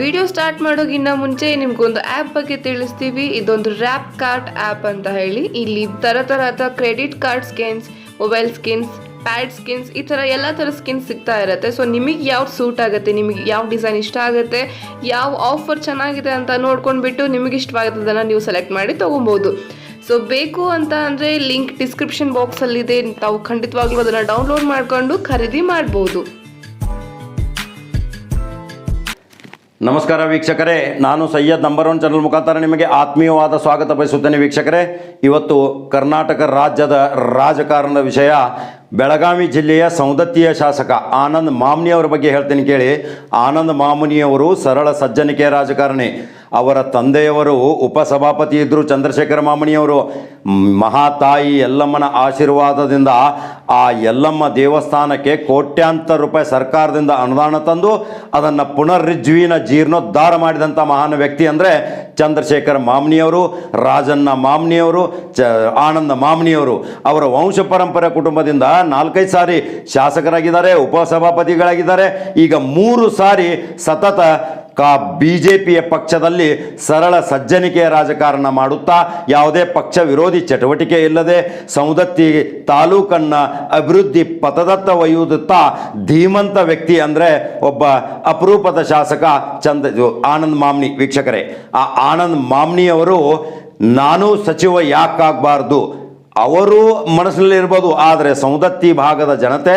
Video start ಮಾಡೋಕ್ಕಿಂತ ಮುಂಚೆ ನಿಮ್ಗೊಂದು ಆ್ಯಪ್ ಬಗ್ಗೆ ತಿಳಿಸ್ತೀವಿ. ಇದೊಂದು ರ್ಯಾಪ್ ಕಾರ್ಡ್ ಆ್ಯಪ್ ಅಂತ ಹೇಳಿ. ಇಲ್ಲಿ ಥರ ಥರದ credit card skins mobile skins pad skins ಈ ಥರ ಎಲ್ಲ ಥರ ಸ್ಕಿನ್ಸ್ ಸಿಗ್ತಾ ಇರುತ್ತೆ. ಸೊ ನಿಮಗೆ ಯಾವ್ದು ಸೂಟ್ ಆಗುತ್ತೆ, ನಿಮಗೆ ಯಾವ ಡಿಸೈನ್ ಇಷ್ಟ ಆಗುತ್ತೆ, ಯಾವ ಆಫರ್ ಚೆನ್ನಾಗಿದೆ ಅಂತ ನೋಡ್ಕೊಂಡ್ಬಿಟ್ಟು ನಿಮಗೆ ಇಷ್ಟವಾಗೋದನ್ನು ನೀವು ಸೆಲೆಕ್ಟ್ ಮಾಡಿ ತೊಗೊಬೋದು. ಸೊ ಬೇಕು ಅಂತ ಅಂದರೆ ಲಿಂಕ್ ಡಿಸ್ಕ್ರಿಪ್ಷನ್ ಬಾಕ್ಸಲ್ಲಿದೆ ತಾವು ಖಂಡಿತವಾಗ್ಲೂ ಅದನ್ನು ಡೌನ್ಲೋಡ್ ಮಾಡಿಕೊಂಡು ಖರೀದಿ ಮಾಡ್ಬೋದು. ನಮಸ್ಕಾರ ವೀಕ್ಷಕರೇ, ನಾನು ಸಯ್ಯದ್ ನಂಬರ್ ಒನ್ ಚಾನಲ್ ಮುಖಾಂತರ ನಿಮಗೆ ಆತ್ಮೀಯವಾದ ಸ್ವಾಗತ ಬಯಸುತ್ತೇನೆ ವೀಕ್ಷಕರೇ. ಇವತ್ತು ಕರ್ನಾಟಕ ರಾಜ್ಯದ ರಾಜಕಾರಣದ ವಿಷಯ, ಬೆಳಗಾವಿ ಜಿಲ್ಲೆಯ ಸೌದತ್ತಿಯ ಶಾಸಕ ಆನಂದ್ ಮಾಮ್ನಿಯವರ ಬಗ್ಗೆ ಹೇಳ್ತೀನಿ ಕೇಳಿ. ಆನಂದ್ ಮಾಮುನಿಯವರು ಸರಳ ಸಜ್ಜನಿಕೆಯ ರಾಜಕಾರಣಿ. ಅವರ ತಂದೆಯವರು ಉಪಸಭಾಪತಿ ಇದ್ದರು ಚಂದ್ರಶೇಖರ ಮಾಮಣಿಯವರು ಮಹಾತಾಯಿ ಎಲ್ಲಮ್ಮನ ಆಶೀರ್ವಾದದಿಂದ ಆ ಎಲ್ಲಮ್ಮ ದೇವಸ್ಥಾನಕ್ಕೆ ಕೋಟ್ಯಾಂತರ ರೂಪಾಯಿ ಸರ್ಕಾರದಿಂದ ಅನುದಾನ ತಂದು ಅದನ್ನು ಪುನರ್ರಿಜ್ವೀನ ಜೀರ್ಣೋದ್ಧಾರ ಮಾಡಿದಂಥ ಮಹಾನ್ ವ್ಯಕ್ತಿ ಅಂದರೆ ಚಂದ್ರಶೇಖರ ಮಾಮ್ನಿಯವರು, ರಾಜಣ್ಣ ಮಾಮ್ನಿಯವರು, ಚ, ಆನಂದ ಮಾಮ್ನಿಯವರು. ಅವರ ವಂಶ ಪರಂಪರೆ ಕುಟುಂಬದಿಂದ ನಾಲ್ಕೈದು ಸಾರಿ ಶಾಸಕರಾಗಿದ್ದಾರೆ, ಉಪಸಭಾಪತಿಗಳಾಗಿದ್ದಾರೆ. ಈಗ ಮೂರು ಸಾರಿ ಸತತ ಕಾ ಬಿ ಜೆ ಪಿಯ ಪಕ್ಷದಲ್ಲಿ ಸರಳ ಸಜ್ಜನಿಕೆಯ ರಾಜಕಾರಣ ಮಾಡುತ್ತಾ ಯಾವುದೇ ಪಕ್ಷ ವಿರೋಧಿ ಚಟುವಟಿಕೆ ಇಲ್ಲದೆ ಸೌದತ್ತಿ ತಾಲೂಕನ್ನು ಅಭಿವೃದ್ಧಿ ಪಥದತ್ತ ಒಯ್ಯುತ್ತಾ ಧೀಮಂತ ವ್ಯಕ್ತಿ ಅಂದರೆ ಒಬ್ಬ ಅಪರೂಪದ ಶಾಸಕ ಚಂದ ಆನಂದ್ ಮಾಮ್ನಿ ವೀಕ್ಷಕರೇ. ಆ ಆನಂದ್ ಮಾಮ್ನಿಯವರು ನಾನು ಸಚಿವ ಯಾಕಾಗಬಾರ್ದು? ಅವರು ಮನಸ್ಸಿನಲ್ಲಿ ಇರ್ಬೋದು, ಆದರೆ ಸೌದತ್ತಿ ಭಾಗದ ಜನತೆ,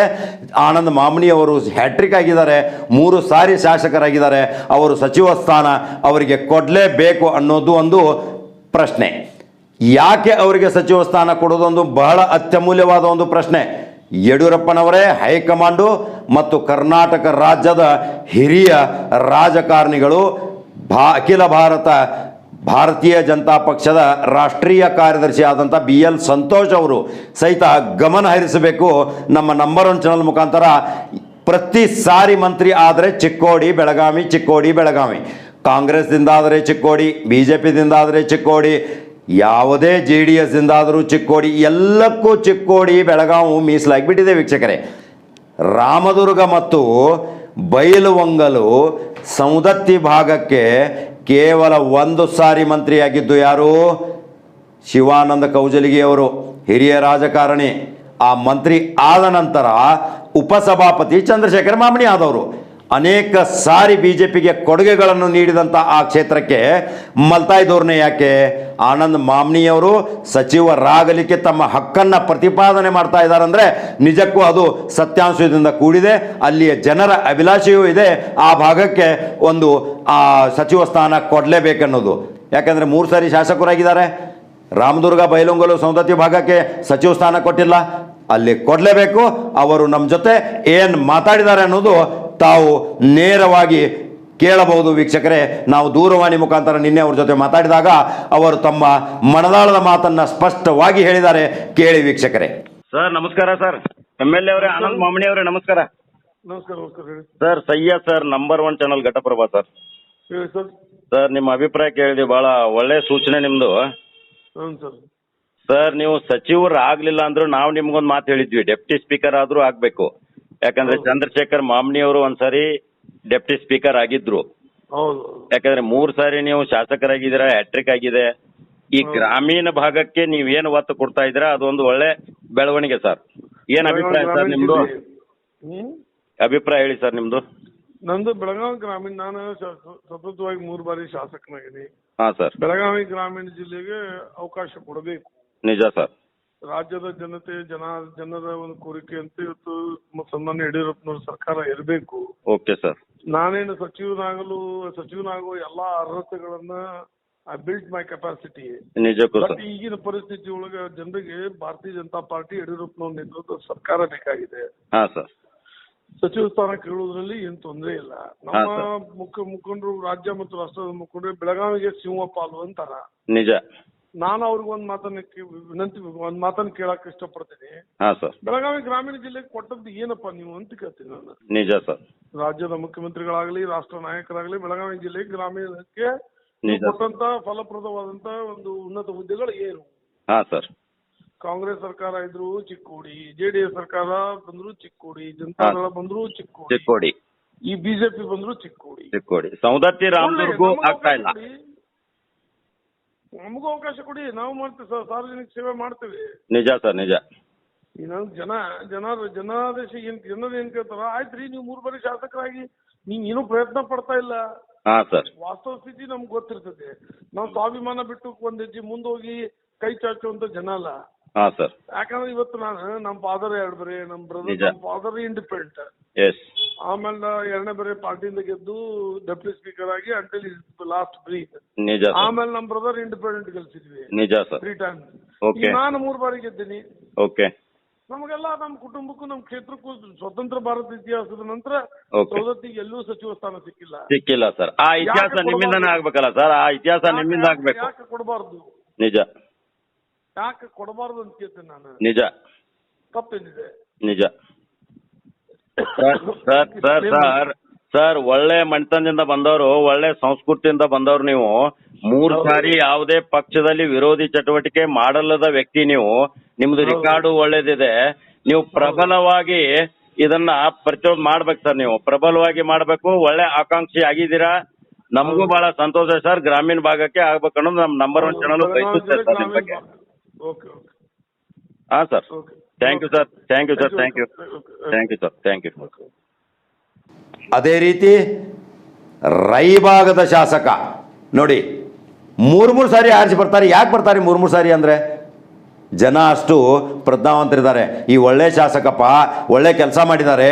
ಆನಂದ್ ಮಾಮನಿ ಅವರು ಹ್ಯಾಟ್ರಿಕ್ ಆಗಿದ್ದಾರೆ, ಮೂರು ಸಾರಿ ಶಾಸಕರಾಗಿದ್ದಾರೆ, ಅವರು ಸಚಿವ ಸ್ಥಾನ, ಅವರಿಗೆ ಕೊಡಲೇಬೇಕು ಅನ್ನೋದು ಒಂದು ಪ್ರಶ್ನೆ. ಯಾಕೆ ಅವರಿಗೆ ಸಚಿವ ಸ್ಥಾನ ಕೊಡೋದೊಂದು ಬಹಳ ಅತ್ಯಮೂಲ್ಯವಾದ ಒಂದು ಪ್ರಶ್ನೆ? ಯಡಿಯೂರಪ್ಪನವರೇ, ಹೈಕಮಾಂಡು ಮತ್ತು ಕರ್ನಾಟಕ ರಾಜ್ಯದ ಹಿರಿಯ ರಾಜಕಾರಣಿಗಳು, ಭಾ ಅಖಿಲ ಭಾರತ ಭಾರತೀಯ ಜನತಾ ಪಕ್ಷದ ರಾಷ್ಟ್ರೀಯ ಕಾರ್ಯದರ್ಶಿ ಆದಂಥ ಬಿ ಎಲ್ ಸಂತೋಷ್ ಅವರು ಸಹಿತ ಗಮನ ಹರಿಸಬೇಕು. ನಮ್ಮ ನಂಬರ್ ಒನ್ ಚಾನಲ್ ಮುಖಾಂತರ ಪ್ರತಿ ಸಾರಿ ಮಂತ್ರಿ ಆದರೆ ಚಿಕ್ಕೋಡಿ, ಬೆಳಗಾವಿ ಚಿಕ್ಕೋಡಿ, ಬೆಳಗಾವಿ. ಕಾಂಗ್ರೆಸ್ದಿಂದ ಆದರೆ ಚಿಕ್ಕೋಡಿ ಬಿ ಜೆ ಪಿದಿಂದ ಆದರೆ ಚಿಕ್ಕೋಡಿ, ಯಾವುದೇ ಜೆ ಡಿ ಎಸ್ದಿಂದ ಆದರೂ ಚಿಕ್ಕೋಡಿ, ಎಲ್ಲಕ್ಕೂ ಚಿಕ್ಕೋಡಿ, ಬೆಳಗಾವಿ ಮೀಸಲಾಗಿಬಿಟ್ಟಿದೆ ವೀಕ್ಷಕರೇ. ರಾಮದುರ್ಗ ಮತ್ತು ಬೈಲುವಂಗಲು ಸೌದತ್ತಿ ಭಾಗಕ್ಕೆ ಕೇವಲ ಒಂದು ಸಾರಿ ಮಂತ್ರಿಯಾಗಿದ್ದು ಯಾರು? ಶಿವಾನಂದ ಕೌಜಲಿಗೆಯವರು, ಹಿರಿಯ ರಾಜಕಾರಣಿ. ಆ ಮಂತ್ರಿ ಆದ ನಂತರ ಉಪಸಭಾಪತಿ ಚಂದ್ರಶೇಖರ್ ಮಾಮಣಿ ಆದವರು. ಅನೇಕ ಸಾರಿ ಬಿ ಜೆ ಪಿಗೆ ಕೊಡುಗೆಗಳನ್ನು ನೀಡಿದಂಥ ಆ ಕ್ಷೇತ್ರಕ್ಕೆ ಮಲ್ತಾಯಿ ಧೋರಣೆ ಯಾಕೆ? ಆನಂದ್ ಮಾಮ್ನಿಯವರು ಸಚಿವರಾಗಲಿಕ್ಕೆ ತಮ್ಮ ಹಕ್ಕನ್ನು ಪ್ರತಿಪಾದನೆ ಮಾಡ್ತಾ ಇದ್ದಾರೆ ಅಂದರೆ ನಿಜಕ್ಕೂ ಅದು ಸತ್ಯಾಂಶದಿಂದ ಕೂಡಿದೆ. ಅಲ್ಲಿಯ ಜನರ ಅಭಿಲಾಷೆಯೂ ಇದೆ. ಆ ಭಾಗಕ್ಕೆ ಒಂದು, ಆ, ಸಚಿವ ಸ್ಥಾನ ಕೊಡಲೇಬೇಕನ್ನೋದು. ಯಾಕಂದರೆ ಮೂರು ಸಾರಿ ಶಾಸಕರಾಗಿದ್ದಾರೆ. ರಾಮದುರ್ಗ, ಬೈಲೊಂಗಲು ಸೌಂದತಿ ಭಾಗಕ್ಕೆ ಸಚಿವ ಸ್ಥಾನ ಕೊಟ್ಟಿಲ್ಲ. ಅಲ್ಲಿ ಕೊಡಲೇಬೇಕು. ಅವರು ನಮ್ಮ ಜೊತೆ ಏನು ಮಾತಾಡಿದ್ದಾರೆ ಅನ್ನೋದು ತಾವು ನೇರವಾಗಿ ಕೇಳಬಹುದು ವೀಕ್ಷಕರೇ. ನಾವು ದೂರವಾಣಿ ಮುಖಾಂತರ ನಿನ್ನೆ ಅವ್ರ ಜೊತೆ ಮಾತಾಡಿದಾಗ ಅವರು ತಮ್ಮ ಮನದಾಳದ ಮಾತನ್ನ ಸ್ಪಷ್ಟವಾಗಿ ಹೇಳಿದ್ದಾರೆ. ಕೇಳಿ ವೀಕ್ಷಕರೇ. ಸರ್ ನಮಸ್ಕಾರ ಸರ್. ಎಂ ಎಲ್ ಎ ಅವರೇ ಆನಂದ್ ಮಾಮಣಿ ಅವರೇ ನಮಸ್ಕಾರ. ನಮಸ್ಕಾರ ನಮಸ್ಕಾರ ಹೇಳಿ. Sir Sayyad sir number one channel Ghataprabha sir. ಹೇಳಿ ಸರ್. ಸರ್ ನಿಮ್ಮ ಅಭಿಪ್ರಾಯ ಕೇಳಿದ್ವಿ ಬಹಳ ಒಳ್ಳೆ ಸೂಚನೆ ನಿಮ್ಮದು ಹ್ಞೂ ಸರ್. ಸರ್ ನೀವು ಸಚಿವರು ಆಗ್ಲಿಲ್ಲ ಅಂದ್ರೂ ನಾವು ನಿಮ್ಗೊಂದು ಮಾತು ಹೇಳಿದ್ವಿ. ಡೆಪ್ಟಿ ಸ್ಪೀಕರ್ ಆದ್ರೂ ಆಗ್ಬೇಕು. ಯಾಕಂದ್ರೆ ಚಂದ್ರಶೇಖರ್ ಮಾಮ್ನಿ ಅವರು ಒಂದ್ಸಾರಿ ಡೆಪ್ಟಿ ಸ್ಪೀಕರ್ ಆಗಿದ್ರು. ಹೌದು. ಯಾಕಂದ್ರೆ ಮೂರ್ ಸಾರಿ ನೀವು ಶಾಸಕರಾಗಿದ್ದೀರಾ ಹ್ಯಾಟ್ರಿಕ್ ಆಗಿದೆ. ಈ ಗ್ರಾಮೀಣ ಭಾಗಕ್ಕೆ ನೀವ್ ಏನ್ ಒತ್ತು ಕೊಡ್ತಾ ಇದ್ದೀರಾ ಅದೊಂದು ಒಳ್ಳೆ ಬೆಳವಣಿಗೆ ಸರ್. ಏನ್ ಅಭಿಪ್ರಾಯ ಸರ್ ನಿಮ್ದು? ಅಭಿಪ್ರಾಯ ಹೇಳಿ ಸರ್ ನಿಮ್ದು. ನಂದು ಬೆಳಗಾವಿ ಗ್ರಾಮೀಣ ನಾನು ಸ- ಸತತವಾಗಿ ಮೂರು ಬಾರಿ ಶಾಸಕನಾಗಿದ್ದೀನಿ. ಹಾ ಸರ್. ಬೆಳಗಾವಿ ಗ್ರಾಮೀಣ ಜಿಲ್ಲೆಗೆ ಅವಕಾಶ ಕೊಡಬೇಕು. ನಿಜ ಸರ್. ರಾಜ್ಯದ ಜನತೆ ಜನ ಜನರ ಒಂದು ಕೋರಿಕೆ ಅಂತ ಇವತ್ತು ಸನ್ಮಾನ್ಯ ಯಡಿಯೂರಪ್ಪನವ್ರ ಸರ್ಕಾರ ಇರಬೇಕು. Okay sir. ನಾನೇನು ಸಚಿವನಾಗಲು ಸಚಿವನಾಗುವ ಎಲ್ಲಾ ಅರ್ಹತೆಗಳನ್ನ ಐ ಬಿಲ್ಟ್ ಮೈ ಕೆಪಾಸಿಟಿ ನಿಜಕ್ಕೂ ಬಟ್ ಈಗಿನ ಪರಿಸ್ಥಿತಿ ಒಳಗೆ ಜನರಿಗೆ ಭಾರತೀಯ ಜನತಾ ಪಾರ್ಟಿ ಯಡಿಯೂರಪ್ಪನವ್ರ ನೇತೃತ್ವದ ಸರ್ಕಾರ ಬೇಕಾಗಿದೆ. ಹಾ ಸರ್. ಸಚಿವ ಸ್ಥಾನ ಕೇಳುವುದರಲ್ಲಿ ಏನ್ ತೊಂದರೆ ಇಲ್ಲ. ನಮ್ಮ ಮುಖ ಮುಖಂಡರು ರಾಜ್ಯ ಮತ್ತು ರಾಷ್ಟ್ರದ ಮುಖಂಡರು ಬೆಳಗಾವಿಗೆ ಸಿಂಹ ಪಾಲು ಅಂತಾರ. ನಿಜ. ನಾನು ಅವ್ರಿಗೆ ಒಂದ್ ಮಾತನ್ನ ಕೇ- ವಿನಂತಿ ಒಂದ್ ಮಾತನ್ನ ಕೇಳಕ್ ಇಷ್ಟಪಡ್ತೀನಿ. ಹಾ ಸರ್. ಬೆಳಗಾವಿ ಗ್ರಾಮೀಣ ಜಿಲ್ಲೆಗೆ ಕೊಟ್ಟದ್ದು ಏನಪ್ಪಾ ನೀವು ಅಂತ ಕೇಳ್ತೀನಿ ನಾನು. ನಿಜ ಸರ್. ರಾಜ್ಯದ ಮುಖ್ಯಮಂತ್ರಿಗಳಾಗ್ಲಿ ರಾಷ್ಟ್ರ ನಾಯಕರಾಗಲಿ ಬೆಳಗಾವಿ ಜಿಲ್ಲೆ ಗ್ರಾಮೀಣಕ್ಕೆ ನಿಜ. ಕೊಟ್ಟಂತ ಫಲಪ್ರದವಾದಂತ ಒಂದು ಉನ್ನತ ಹುದ್ದೆಗಳು ಏನು? ಹಾ ಸರ್. ಕಾಂಗ್ರೆಸ್ ಸರ್ಕಾರ ಇದ್ರು ಚಿಕ್ಕೋಡಿ ಜೆಡಿಎಸ್ ಸರ್ಕಾರ ಬಂದ್ರು ಚಿಕ್ಕೋಡಿ ಜನತಾ ಜನತಾದಳ ಬಂದ್ರು ಚಿಕ್ಕೋಡಿ ಚಿಕ್ಕೋಡಿ. ಈ ಬಿಜೆಪಿ ಬಂದ್ರು ಚಿಕ್ಕೋಡಿ. ಚಿಕ್ಕೋಡಿ. ಸೌದತ್ತಿ ರಾಮದುರ್ಗು ಆಗ್ತಾ ಇಲ್ಲ. ನಮಗೂ ಅವಕಾಶ ಕೊಡಿ ನಾವು ಮಾಡ್ತೀವಿ ಸರ್ ಸಾರ್ವಜನಿಕ ಸೇವೆ ಮಾಡ್ತೀವಿ. ನಿಜ ಸರ್ ನಿಜ. ಇನ್ನೊಂದು ಜನ ಜನ ಜನರ ಜನಾದೇಶ ಏನ್ ಜನರು ಏನ್ ಕೇಳ್ತಾರ ಆಯ್ತ್ರಿ ನೀವು ಮೂರು ಬಾರಿ ಶಾಸಕರಾಗಿ ನೀವ್ ಏನೂ ಪ್ರಯತ್ನ ಪಡ್ತಾ ಇಲ್ಲ. ಹಾ ಸರ್. ವಾಸ್ತವ ಸ್ಥಿತಿ ನಮ್ಗೆ ಗೊತ್ತಿರ್ತದೆ. ನಾವು ಸ್ವಾಭಿಮಾನ ಬಿಟ್ಟು ಒಂದ್ ಹೆಜ್ಜೆ ಮುಂದೋಗಿ ಕೈ ಚಾಚುವಂತ ಜನ ಅಲ್ಲ. ಹಾ ಸರ್. ಯಾಕಂದ್ರೆ ಇವತ್ತು ನಾನು ನಮ್ಮ ಫಾದರ್ ಎರಡು ಬರೀ ನಮ್ಮ ಬ್ರದರ್ ನಿಜ. ನಮ್ಮ ಫಾದರ್ ಇಂಡಿಪೆಂಡೆಂಟ್ ಎಸ್ ಆಮೇಲೆ ಎರಡನೇ ಬರೀ ಪಾರ್ಟಿಯಿಂದ ಗೆದ್ದು ಡೆಪ್ಯೂಟಿ ಸ್ಪೀಕರ್ ಆಗಿ ಅಂಟಿಲ್ ಲಾಸ್ಟ್ ಬ್ರೀತ್ ನಿಜ ಸರ್. ಆಮೇಲೆ ನಮ್ಮ ಬ್ರದರ್ ಇಂಡಿಪೆಂಡೆಂಟ್ ಗೆಲ್ಸಿದ್ವಿ. ನಿಜ ಸರ್. Three time Okay. ನಾನು ಮೂರು ಬಾರಿ ಗೆದ್ದೀನಿ. ಓಕೆ ನಮಗೆಲ್ಲ ನಮ್ಮ ಕುಟುಂಬಕ್ಕೂ ನಮ್ಮ ಕ್ಷೇತ್ರಕ್ಕೂ ಸ್ವತಂತ್ರ ಭಾರತ ಇತಿಹಾಸದ ನಂತರ Okay. ಸವದತ್ತಿಗೆ ಎಲ್ಲೂ ಸಚಿವ ಸ್ಥಾನ ಸಿಕ್ಕಿಲ್ಲ. ಸಿಕ್ಕಿಲ್ಲ ಸರ್. ಆ ಇತಿಹಾಸ ಯಾಕೆ ನಿಮ್ಮಿಂದನೇ? ಆಗ್ಬೇಕಲ್ಲ ಸರ್? ಆ ಇತಿಹಾಸ ನಿಮ್ಮಿಂದ ಯಾಕೆ- ಆಗ್ಬೇಕು. ಯಾಕೆ ಕೊಡಬಾರ್ದು? ನಿಜ. ಯಾಕೆ ಕೊಡಬಾರ್ದು ಅಂತ ಕೇಳ್ತೇನೆ ನಾನು. ನಿಜ. ತಪ್ಪೇನಿದೆ. ನಿಜ. Sir sir sir sir sir ಒಳ್ಳೆ ಮನೆತನದಿಂದ ಬಂದವರು ಒಳ್ಳೆ ಸಂಸ್ಕೃತಿಯಿಂದ ಬಂದವರು ನೀವು. ಮೂರು ಸಾರಿ ಯಾವುದೇ ಪಕ್ಷದಲ್ಲಿ ವಿರೋಧಿ ಚಟುವಟಿಕೆ ಮಾಡಲ್ಲದ ವ್ಯಕ್ತಿ ನೀವು. ನಿಮ್ದು ರೆಕಾರ್ಡ್ ಒಳ್ಳೇದಿದೆ. ನೀವು ಪ್ರಬಲವಾಗಿ ಇದನ್ನ ಪ್ರಚೋದ ಮಾಡ್ಬೇಕು ಸರ್ ನೀವು. ಪ್ರಬಲವಾಗಿ ಮಾಡ್ಬೇಕು ಒಳ್ಳೆ ಆಕಾಂಕ್ಷಿ ಆಗಿದ್ದೀರಾ? ನಮಗೂ ಬಹಳ ಸಂತೋಷ ಸರ್ ಗ್ರಾಮೀಣ ಭಾಗಕ್ಕೆ ಆಗ್ಬೇಕು ನಮ್ ನಮ್ಮ ನಂಬರ್ ಒನ್ ಚಾನಲ್ ಬಯಸುತ್ತೆ ಸರ್ ನಿಮ್ ಬಗ್ಗೆ ಓಕೆ ಓಕೆ ಹಾ sir okay thank you sir thank you sir thank you thank you sir thank you ಅದೇ ರೀತಿ ರೈಭಾಗದ ಶಾಸಕ ನೋಡಿ ಮೂರು ಮೂರು ಸಾರಿ ಆರಿಸಿ ಬರ್ತಾರೆ. ಯಾಕೆ ಬರ್ತಾರೆ ಮೂರು ಮೂರು ಸಾರಿ ಅಂದರೆ? ಜನ ಅಷ್ಟು ಪ್ರಜ್ಞಾವಂತರಿದ್ದಾರೆ. ಈ ಒಳ್ಳೆ ಶಾಸಕಪ್ಪ ಒಳ್ಳೆ ಕೆಲಸ ಮಾಡಿದ್ದಾರೆ.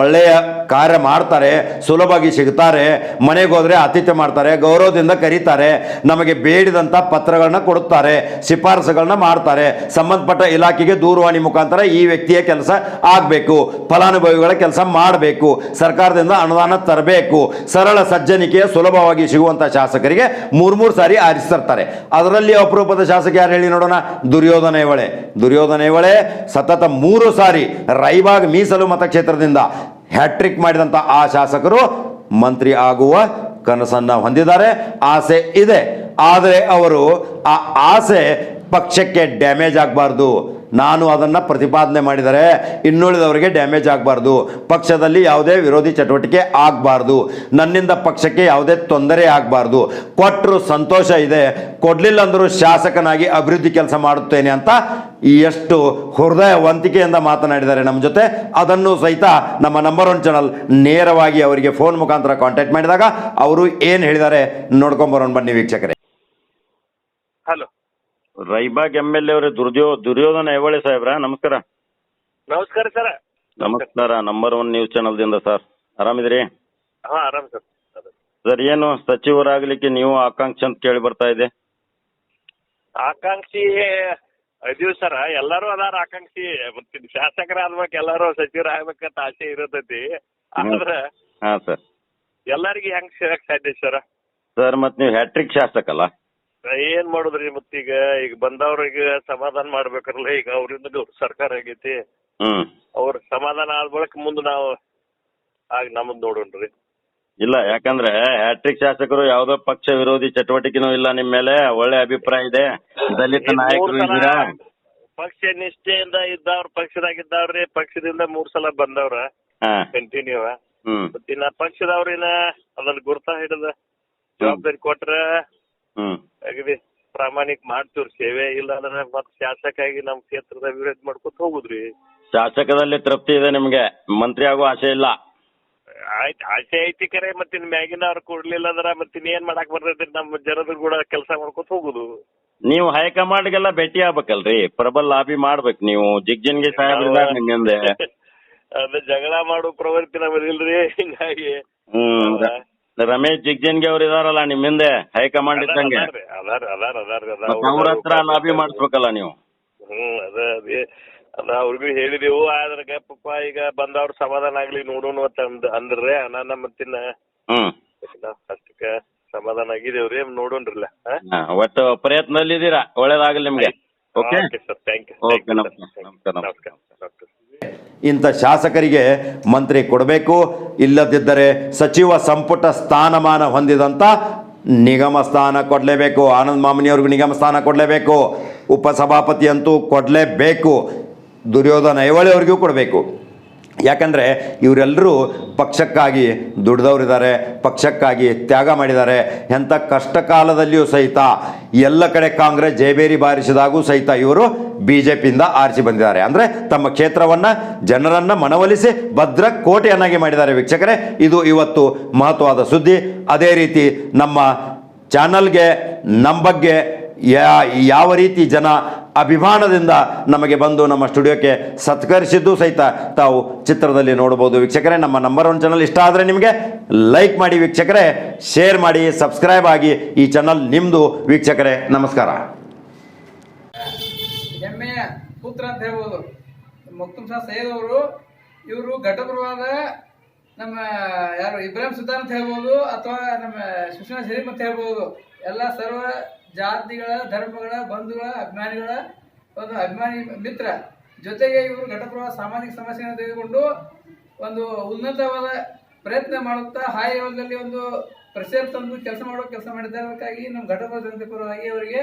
ಒಳ್ಳೆಯ ಕಾರ್ಯ ಮಾಡ್ತಾರೆ, ಸುಲಭವಾಗಿ ಸಿಗ್ತಾರೆ, ಮನೆಗೆ ಹೋದರೆ ಆತಿಥ್ಯ ಮಾಡ್ತಾರೆ, ಗೌರವದಿಂದ ಕರೀತಾರೆ, ನಮಗೆ ಬೇಡಿದಂಥ ಪತ್ರಗಳನ್ನ ಕೊಡುತ್ತಾರೆ, ಶಿಫಾರಸುಗಳನ್ನ ಮಾಡ್ತಾರೆ, ಸಂಬಂಧಪಟ್ಟ ಇಲಾಖೆಗೆ ದೂರವಾಣಿ ಮುಖಾಂತರ ಈ ವ್ಯಕ್ತಿಯ ಕೆಲಸ ಆಗಬೇಕು, ಫಲಾನುಭವಿಗಳ ಕೆಲಸ ಮಾಡಬೇಕು, ಸರ್ಕಾರದಿಂದ ಅನುದಾನ ತರಬೇಕು, ಸರಳ ಸಜ್ಜನಿಕೆಯ ಸುಲಭವಾಗಿ ಸಿಗುವಂಥ ಶಾಸಕರಿಗೆ ಮೂರು ಮೂರು ಸಾರಿ ಆರಿಸ್ತಿರ್ತಾರೆ ಅದರಲ್ಲಿ ಅಪರೂಪದ ಶಾಸಕ ಯಾರು ಹೇಳಿ ನೋಡೋಣ? ದುರ್ಯೋಧನ ಇವಳೆ. ದುರ್ಯೋಧನ ಇವಳೆ ಸತತ ಮೂರು ಸಾರಿ ರೈಬಾಗ್ ಮೀಸಲು ಮತಕ್ಷೇತ್ರದಿಂದ ಹ್ಯಾಟ್ರಿಕ್ ಮಾಡಿದಂಥ ಆ ಶಾಸಕರು ಮಂತ್ರಿ ಆಗುವ ಕನಸನ್ನ ಹೊಂದಿದ್ದಾರೆ. ಆಸೆ ಇದೆ. ಆದರೆ ಅವರು ಆ ಆಸೆ ಪಕ್ಷಕ್ಕೆ ಡ್ಯಾಮೇಜ್ ಆಗಬಾರ್ದು. ನಾನು ಅದನ್ನು ಪ್ರತಿಪಾದನೆ ಮಾಡಿದರೆ ಇನ್ನುಳಿದವರಿಗೆ ಡ್ಯಾಮೇಜ್ ಆಗಬಾರ್ದು. ಪಕ್ಷದಲ್ಲಿ ಯಾವುದೇ ವಿರೋಧಿ ಚಟುವಟಿಕೆ ಆಗಬಾರ್ದು. ನನ್ನಿಂದ ಪಕ್ಷಕ್ಕೆ ಯಾವುದೇ ತೊಂದರೆ ಆಗಬಾರ್ದು. ಕೊಟ್ಟರು ಸಂತೋಷ ಇದೆ. ಕೊಡಲಿಲ್ಲ ಅಂದರೂ ಶಾಸಕನಾಗಿ ಅಭಿವೃದ್ಧಿ ಕೆಲಸ ಮಾಡುತ್ತೇನೆ ಅಂತ ಎಷ್ಟು ಹೃದಯವಂತಿಕೆಯಿಂದ ಮಾತನಾಡಿದ್ದಾರೆ ನಮ್ಮ ಜೊತೆ. ಅದನ್ನು ಸಹಿತ ನಮ್ಮ ನಂಬರ್ ಒನ್ ಚಾನಲ್ ನೇರವಾಗಿ ಅವರಿಗೆ ಫೋನ್ ಮುಖಾಂತರ ಕಾಂಟ್ಯಾಕ್ಟ್ ಮಾಡಿದಾಗ ಅವರು ಏನು ಹೇಳಿದ್ದಾರೆ ನೋಡ್ಕೊಂಬರೋಣ ಬನ್ನಿ ವೀಕ್ಷಕರೇ. Hello Raibag M L A ಅವರೇ ದುರ್ಯೋ ದುರ್ಯೋಧನ ಎವಳೆ ಸಾಹೇಬ್ರ? ನಮಸ್ಕಾರ. ನಮಸ್ಕಾರ ಸರ್. ನಮಸ್ಕಾರ ನಂಬರ್ ಒನ್ ನ್ಯೂಸ್ ಚಾನಲ್ದಿಂದ ಸರ್ ಆರಾಮಿದ್ರಿ? ಹಾ ಆರಾಮ್ ಸರ್. ಸರ್ ಏನು ಸಚಿವರಾಗಲಿಕ್ಕೆ ನೀವು ಆಕಾಂಕ್ಷೆ ಅಂತ ಕೇಳಿ ಬರ್ತಾ ಇದೆ? ಆಕಾಂಕ್ಷಿ ಇದೀವಿ ಸರ್ ಎಲ್ಲಾರು ಅದಾರ ಆಕಾಂಕ್ಷಿ. ಮತ್ತೆ ಶಾಸಕರ ಆಗ್ಬೇಕು ಎಲ್ಲಾರು ಸಚಿವರ ಆಗ್ಬೇಕಂತ ಆಸೆ ಇರತೈತಿ. ಆದ್ರ ಹಾ ಸರ್. ಎಲ್ಲಾರ್ಗಿ ಹೆಂಗ್ ಸೇರಕ್ ಸಾಧ್ಯ ಸರ್? ಸರ್ ಮತ್ ನೀವು ಹ್ಯಾಟ್ರಿಕ್ ಶಾಸಕಲ್ಲ ಏನ್ ಮಾಡುದ್ರಿ ಮತ್ತೀಗ ಈಗ? ಬಂದವ್ರಿಗೆ ಸಮಾಧಾನ ಮಾಡ್ಬೇಕಲ್ಲ ಈಗ ಅವ್ರಿಂದ ಸರ್ಕಾರ ಆಗೈತಿ. ಅವ್ರ ಸಮಾಧಾನ ಆದ ಬಳಿಕ ಮುಂದೆ ನಾವು ಆಗ ನಮ್ಮದ್ ನೋಡೋಣ್ರಿ. ಇಲ್ಲ ಯಾಕಂದ್ರೆ ಹ್ಯಾಟ್ರಿಕ್ ಶಾಸಕರು ಯಾವ್ದೋ ಪಕ್ಷ ವಿರೋಧಿ ಚಟುವಟಿಕೆನೂ ಇಲ್ಲ ನಿಮ್ಮ ಮೇಲೆ ಒಳ್ಳೆ ಅಭಿಪ್ರಾಯ ಇದೆ. ದಲಿತ ನಾಯಕರು ಇದ್ದೀರಾ? ಪಕ್ಷ ನಿಷ್ಠೆಯಿಂದ ಇದ್ದವ್ರ ಪಕ್ಷದಾಗಿದ್ದವ್ರಿ ಪಕ್ಷದಿಂದ ಮೂರ್ ಸಲ ಬಂದವ್ರ. ಹಾಂ. ಕಂಟಿನ್ಯೂ ಹ್ಮ್. ಮತ್ತಿನ್ನ ಪಕ್ಷದವ್ರಿನ ಅದನ್ನ ಗುರ್ತ ಹಿಡಿದ ಜವಾಬ್ದಾರಿ ಕೊಟ್ರ ಹ್ಮ್. ಅಗದಿ ಪ್ರಾಮಾಣಿಕ ಮಾಡ್ತೀವ್ರಿ. ಸೇವೆ ಇಲ್ಲ ಅಂದ್ರೆ ಮತ್ ಶಾಸಕಾಗಿ ನಮ್ ಕ್ಷೇತ್ರದ ಅಭಿವೃದ್ಧಿ ಮಾಡ್ಕೊತ ಹೋಗುದ್ರಿ. ಶಾಸಕದಲ್ಲಿ ತೃಪ್ತಿ ಇದೆ ನಿಮಗೆ. ಮಂತ್ರಿ ಆಗೋ ಆಸೆ ಇಲ್ಲ. ಆಯ್ತ್ ಆಸೆ ಐತಿ ಕರೆ ಮತ್ತೆ ಮ್ಯಾಗಿನ ಅವ್ರು ಕೊಡ್ಲಿಲ್ಲ ಅಂದ್ರ ಮತ್ತೆ ಏನ್ ಮಾಡಕ್ ಬರ್ತೈತಿ ನಮ್ಮ ಜನರು ಕೂಡ ಕೆಲಸ ಮಾಡ್ಕೊತ ಹೋಗುದು. ನೀವು ಹೈಕಮಾಂಡ್ಗೆಲ್ಲ ಭೇಟಿ ಆಗ್ಬೇಕಲ್ರಿ? ಪ್ರಬಲ್ ಲಾಬಿ ಮಾಡ್ಬೇಕ್ ನೀವು. ಜಿಗ್ಜನ್ಗೆ ಸಾಹೇಬ್ರಿಂದ ನಿಮ್ಮ ಹಿಂದೆ. ಅದ ಜಗಳ ಮಾಡೋ ಪ್ರವೃತ್ತಿ ನಮಗಿಲ್ರಿ ಹಿಂಗಾಗಿ. ರಮೇಶ್ ಜಿಗ್ಜಿನ್ಗೆ ಅವ್ರು ಇದಾರಲ್ಲ ನಿಮ್ ಹಿಂದೆ ಹೈಕಮಾಂಡ್ ಇದ್ದಂಗೆ. ಅವ್ರ ಹತ್ರ ಲಾಬಿ ಮಾಡಿಸ್ಬೇಕಲ್ಲ ನೀವು? ಹ್ಮ್ ಅದೇ ಅದ. ಅವ್ರಿಗೂ ಹೇಳಿದೆವು ಆದ್ರ ಗಪ್ಪಪ್ಪ ಈಗ ಬಂದವ್ರ ಸಮಾಧಾನ ಆಗ್ಲಿ ನೋಡೋಣ ಅಂತ ಅಂದ್ ಅಂದ್ರಿ ಅನ್ನ ಮತ್ತಿನ್ನ. ಹ್ಮ್. ಅಷ್ಟಕ್ಕ ಸಮಾಧಾನ ಆಗಿದೇವ್ರಿ ನೋಡೋಣ್ರಲ್ಲ. ಹಾ, ಒಟ್ಟು ಪ್ರಯತ್ನದಲ್ಲಿ ಇದ್ದೀರಾ ಒಳ್ಳೇದಾಗಲಿ ನಿಮ್ಗೆ. Okay sir thank you okay ನಮಸ್ಕಾರ ನಮಸ್ಕಾರ ನಮಸ್ಕಾರ. ಡಾಕ್ಟರ್ ಇಂಥ ಶಾಸಕರಿಗೆ ಮಂತ್ರಿ ಕೊಡಬೇಕು ಇಲ್ಲದಿದ್ದರೆ ಸಚಿವ ಸಂಪುಟ ಸ್ಥಾನಮಾನ ಹೊಂದಿದಂತ ನಿಗಮ ಸ್ಥಾನ ಕೊಡಲೇಬೇಕು. ಆನಂದ್ ಮಾಮನಿಯವ್ರಿಗೂ ನಿಗಮ ಸ್ಥಾನ ಕೊಡಲೇಬೇಕು. ಉಪಸಭಾಪತಿ ಅಂತೂ ಕೊಡಲೇಬೇಕು. ದುರ್ಯೋಧನ ಐವಳಿಯವ್ರಿಗೂ ಕೊಡಬೇಕು. ಯಾಕಂದರೆ ಇವರೆಲ್ಲರೂ ಪಕ್ಷಕ್ಕಾಗಿ ದುಡ್ದವರಿದ್ದಾರೆ, ಪಕ್ಷಕ್ಕಾಗಿ ತ್ಯಾಗ ಮಾಡಿದ್ದಾರೆ. ಎಂಥ ಕಷ್ಟ ಕಾಲದಲ್ಲಿಯೂ ಸಹಿತ ಎಲ್ಲ ಕಡೆ ಕಾಂಗ್ರೆಸ್ ಜಯಬೇರಿ ಬಾರಿಸಿದಾಗೂ ಸಹಿತ ಇವರು ಬಿ ಜೆ ಪಿಯಿಂದ ಆರಿಸಿ ಬಂದಿದ್ದಾರೆ. ಅಂದರೆ ತಮ್ಮ ಕ್ಷೇತ್ರವನ್ನು, ಜನರನ್ನು ಮನವೊಲಿಸಿ ಭದ್ರ ಕೋಟೆಯನ್ನಾಗಿ ಮಾಡಿದ್ದಾರೆ ವೀಕ್ಷಕರೇ. ಇದು ಇವತ್ತು ಮಹತ್ವವಾದ ಸುದ್ದಿ. ಅದೇ ರೀತಿ ನಮ್ಮ ಚಾನಲ್ಗೆ, ನಮ್ಮ ಬಗ್ಗೆ ಯಾ, ಯಾವ ರೀತಿ ಜನ ಅಭಿಮಾನದಿಂದ ನಮಗೆ ಬಂದು ನಮ್ಮ ಸ್ಟುಡಿಯೋಕ್ಕೆ ಸತ್ಕರಿಸಿದ್ದು ಸಹಿತ ತಾವು ಚಿತ್ರದಲ್ಲಿ ನೋಡ್ಬೋದು ವೀಕ್ಷಕರೇ, ನಮ್ಮ ನಂಬರ್ ಒನ್ ಚಾನಲ್ ಇಷ್ಟ ಆದರೆ ನಿಮಗೆ ಲೈಕ್ ಮಾಡಿ ವೀಕ್ಷಕರೇ ಶೇರ್ ಮಾಡಿ ಸಬ್ಸ್ಕ್ರೈಬ್ ಆಗಿ ಈ ಚಾನಲ್ ನಿಮ್ಮದು ವೀಕ್ಷಕರೇ, ನಮಸ್ಕಾರ. ಹೆಮ್ಮೆಯ ಪುತ್ರ ಅಂತ ಹೇಳ್ಬೋದು. ಮಕ್ತುಮ್ ಸಹ ಇವರು ಘಟಪ್ರವಾದ ನಮ್ಮ ಯಾರು, ಇಬ್ರಾಹಿಂ ಸುಲ್ತಾನ್ ಅಂತ ಹೇಳ್ಬೋದು, ಅಥವಾ ನಮ್ಮ ಶಿಕ್ಷಣ ಶರೀಫ್ ಅಂತ ಹೇಳ್ಬೋದು. ಎಲ್ಲ ಸರ್ವ ಜಾತಿಗಳ, ಧರ್ಮಗಳ, ಬಂಧುಗಳ, ಅಭಿಮಾನಿಗಳ ಒಂದು ಅಭಿಮಾನಿ ಮಿತ್ರ. ಜೊತೆಗೆ ಇವರು ಘಟಪ್ರಭ ಸಾಮಾಜಿಕ ಸಮಸ್ಯೆಯನ್ನು ತೆಗೆದುಕೊಂಡು ಒಂದು ಉನ್ನತವಾದ ಪ್ರಯತ್ನ ಮಾಡುತ್ತಾ ಹಾಯಿ ಒಂದು ಪ್ರೆಷರ್ ತಂದು ಕೆಲಸ ಮಾಡೋ ಕೆಲಸ ಮಾಡಿದ್ದಕ್ಕಾಗಿ ನಮ್ಮ ಘಟಪ್ರಭ ಜನತೆ ಪರವಾಗಿ ಅವರಿಗೆ